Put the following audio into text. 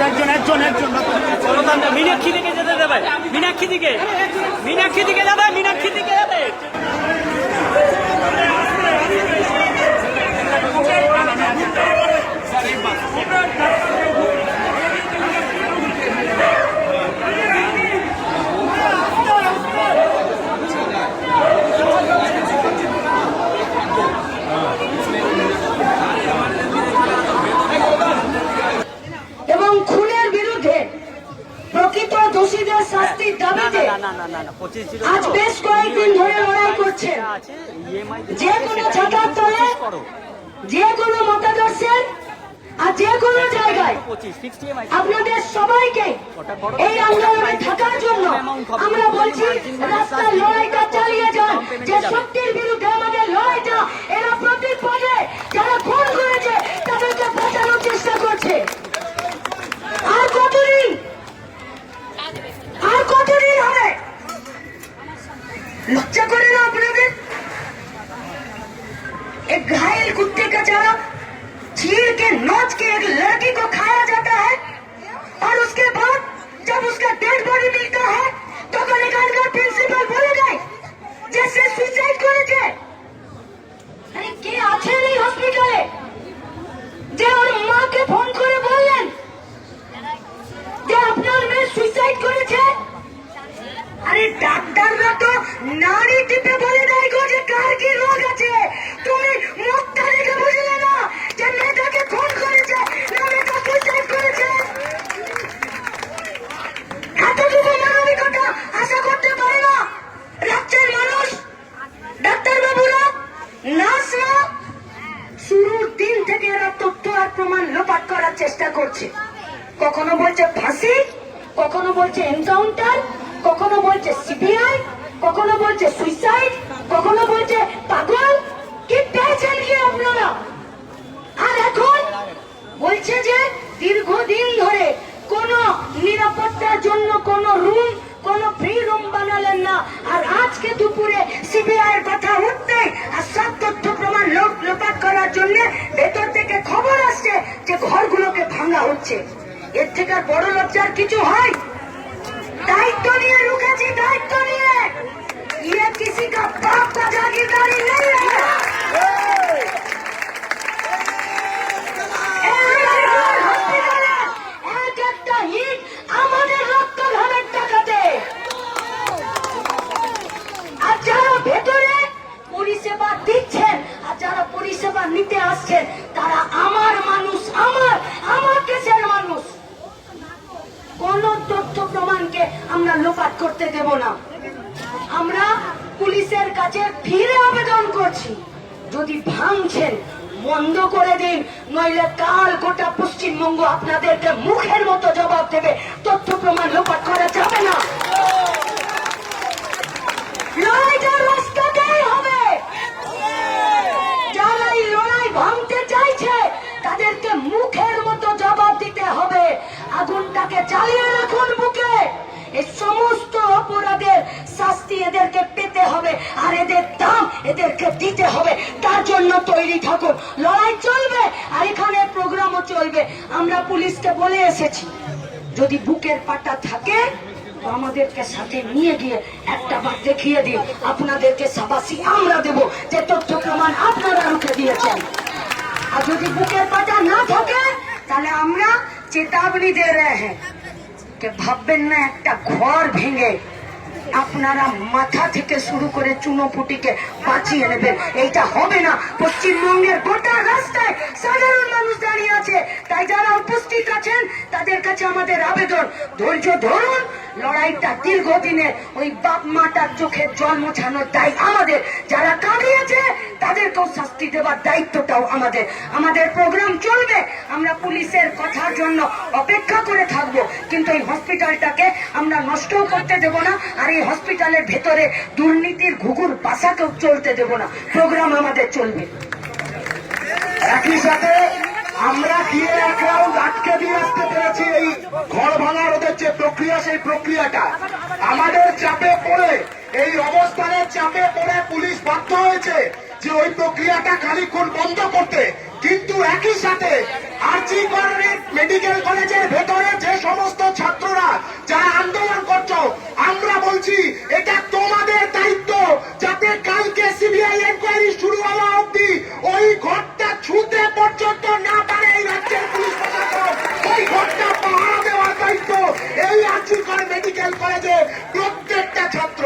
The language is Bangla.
আছে একজন একজন একজন। মীনাক্ষী দিকে যেতে দেবে মীনাক্ষী দিকে মীনাক্ষী দিকে যাবে মীনাক্ষী শাস্তির দাবিতে আজ বেশ কয়েকদিন ধরে লড়াই করছেন। যে কোনো ছাতার তলে যে কোনো মতাদর্শের আর যে কোনো জায়গায় আপনাদের সবাইকে এই আন্দোলনে থাকার জন্য আমরা বলছি রাস্তা লড়াইটা চালিয়ে যান যে শক্তির বিরুদ্ধে আমাদের লড়াইটা এরা প্রতি পদে যারা খুন করেছে তাদেরকে বাঁচানোর চেষ্টা করছে আর কতদিন আর কতদিন হবে লজ্জা করে না আপনাদের एक घायल कुत्ते का चारा चीर के नोच के एक लड़की को खाया जाता है और उसके बाद जब उसका डेड बॉडी मिलता है तो এখানকার প্রিন্সিপাল বলে দেয় যে সে সুইসাইড করেছে আরে কে আছেন এই হসপিটালে যে ওর মাকে ফোন করে বললেন যে আপনার মেয়ে সুইসাইড করেছে আরে ডাক্তাররা তো নারী টিপে বলে দেয় গো যে কার কি রোগ আছে চেষ্টা করছে। কখনো বলছে ফাঁসি, কখনো বলছে এনকাউন্টার কখনো বলছে সিবিআই কখনো বলছে সুইসাইড কখনো বলছে পাগল। নিতে আসছেন তারা আমার মানুষ, আমার আমার দেশের মানুষ। কোন তথ্য প্রমাণকে আমরা লোপাট করতে দেব না। আমরা পুলিশের কাছে ফিরে আবেদন করছি। যদি ভাঙছেন, বন্ধ করে দিন, নইলে কাল গোটা পশ্চিমবঙ্গ আপনাদেরকে মুখের মতো জবাব দেবে। এদেরকে দিতে হবে। তার জন্য তৈরি থাকুন লড়াই চলবে আর এখানে প্রোগ্রামও চলবে। আমরা পুলিশকে বলে এসেছি, যদি বুকের পাটা থাকে আমাদেরকে সাথে নিয়ে গিয়ে একটা বার দেখিয়ে দিন। আপনাদেরকে সাবাসি আমরা দেব, যে তথ্য প্রমাণ আপনারা রুখে দিয়েছেন। আর যদি বুকের পাটা না থাকে, তাহলে আমরা চেতাবনী দে রে হ্যাঁ ভাববেন না, একটা ঘর ভেঙে আপনারা মাথা থেকে শুরু করে চুনোপুটিকে বাঁচিয়ে নেবেন। এইটা হবে না। পশ্চিমবঙ্গের গোটা রাস্তায় সাধারণ মানুষ দাঁড়িয়ে আছে। তাই যারা উপস্থিত আছেন, তাদের কাছে আমাদের আবেদন। ধৈর্য ধরুন, লড়াইটা দীর্ঘদিনের। ওই বাপ মাটার চোখে জল মোছানোর দায় আমাদের। যারা কাঁদিয়েছে তাদেরকেও শাস্তি দেওয়ার দায়িত্বটাও আমাদের। আমাদের প্রোগ্রাম চলবে। আমরা পুলিশের কথার জন্য অপেক্ষা করে থাকব। কিন্তু এই হসপিটালটাকে আমরা নষ্টও করতে দেব না। আর এই হসপিটালের ভেতরে দুর্নীতির ঘুঘুর বাসাকেও চলতে দেব না। প্রোগ্রাম আমাদের চলবে। একই সাথে আমরা গিয়ে এক রাউন্ড আটকে দিয়ে আসতে পেরেছি এই ঘর ভাঙার ওদের যে প্রক্রিয়া, সেই প্রক্রিয়াটা। আমাদের চাপে পড়ে, এই অবস্থানের চাপে পড়ে পুলিশ বাধ্য হয়েছে। যে ওই প্রক্রিয়াটা খানিক্ষণ বন্ধ করতে, কিন্তু একই সাথে আরজি মেডিকেল কলেজের ভেতরে যে সমস্ত ছাত্ররা যারা আন্দোলন করছ, আমরা বলছি, এটা তোমাদের দায়িত্ব যাতে কালকে সিবিআই এনকোয়ারি শুরু হওয়া অবধি ওই ঘরটা ছুতে পর্যন্ত না পারে এই রাজ্যের পুলিশ প্রশাসন। ওই ঘরটা পাহারা দেওয়ার দায়িত্ব এই আরজিকর মেডিকেল কলেজের প্রত্যেকটা ছাত্র।